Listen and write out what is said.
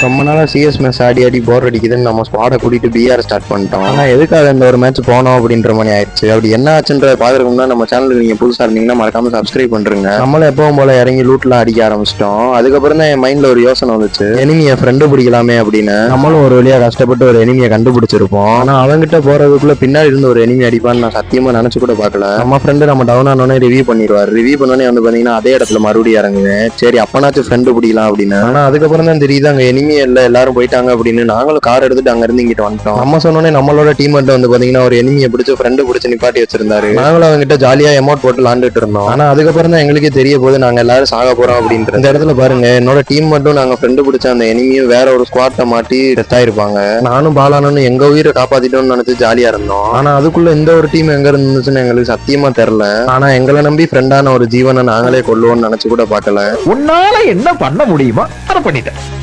ரொம்ப நாளாக CS match ஆடி ஆடி போர் அடிக்குதுன்னு நம்ம ஸ்குவாடை கூட்டிட்டு பிஆர் ஸ்டார்ட் பண்ணிட்டோம். ஆனால் எதுக்காக இந்த ஒரு மேட்ச் போனோம் அப்படின்ற மாதிரி ஆயிடுச்சு. அப்படி என்ன ஆச்சுன்ற பாக்குறதுக்கு நம்ம சேனலுக்கு நீங்கள் புதுசாக இருந்தீங்கன்னா மறக்காம சப்ஸ்கிரைப் பண்ணுறங்க நம்மளும் எப்பவும் போல இறங்கி லூட்லாம் அடிக்க ஆரம்பிச்சிட்டோம். அதுக்கப்புறம் தான் என் மைண்டில் ஒரு யோசனை வந்துச்சு. எனிமியை ஃப்ரெண்டு பிடிக்கலாமே அப்படின்னு. நம்மளும் ஒரு வழியாக கஷ்டப்பட்டு ஒரு எனிமியை கண்டுபிடிச்சிருப்போம். ஆனால் அவங்ககிட்ட போகிறதுக்குள்ள பின்னாடி இருந்து ஒரு எனிமி அடிப்பான்னு நான் சத்தியமாக நினச்சி கூட பார்க்கல. நம்ம ஃப்ரெண்டு நம்ம டவுன் ஆனோடனே ரிவ்யூ பண்ணிடுவார். ரிவ்யூ பண்ணோடனே வந்து பார்த்தீங்கன்னா அதே இடத்துல மறுபடியும் இறங்குவேன். சரி அப்பனாச்சும் ஃப்ரெண்டு பிடிக்கலாம் அப்படின்னு. ஆனால் அதுக்கப்புறம் தான் தெரியுது அங்கே எனிமி இல்ல எல்லாரும் போயிட்டாங்க அப்படின்னு நாங்களும் கார் எடுத்துட்டு அங்க இருந்து இங்கிட்டு வந்துட்டோம். நம்ம சொன்னோடனே நம்மளோட டீம் வந்து பாத்தீங்கன்னா ஒரு எனிமியை பிடிச்சு ஃப்ரெண்டு பிடிச்சு நிப்பாட்டி வச்சிருந்தாரு. நாங்களும் அவங்ககிட்ட ஜாலியா எமௌண்ட் போட்டு விளாண்டுட்டு இருந்தோம். ஆனா அதுக்கப்புறம் தான் எங்களுக்கே தெரிய போது நாங்க எல்லாரும் சாக போறோம் அப்படின்ற இந்த இடத்துல பாருங்க என்னோட டீம் மட்டும் நாங்க ஃப்ரெண்டு பிடிச்ச அந்த எனிமியும் வேற ஒரு ஸ்குவாட்டை மாட்டி டெத் ஆயிருப்பாங்க. நானும் பாலானு எங்க உயிரை காப்பாத்திட்டோம்னு நினைச்சு ஜாலியா இருந்தோம். ஆனா அதுக்குள்ள இந்த ஒரு டீம் எங்க இருந்துச்சுன்னு எங்களுக்கு சத்தியமா தெரியல. ஆனா எங்களை நம்பி ஃப்ரெண்டான ஒரு ஜீவனை நாங்களே கொள்ளுவோம்னு நினைச்சு கூட பார்க்கல. உன்னால என்ன பண்ண முடியுமோ அதை பண்ணிட்டேன்.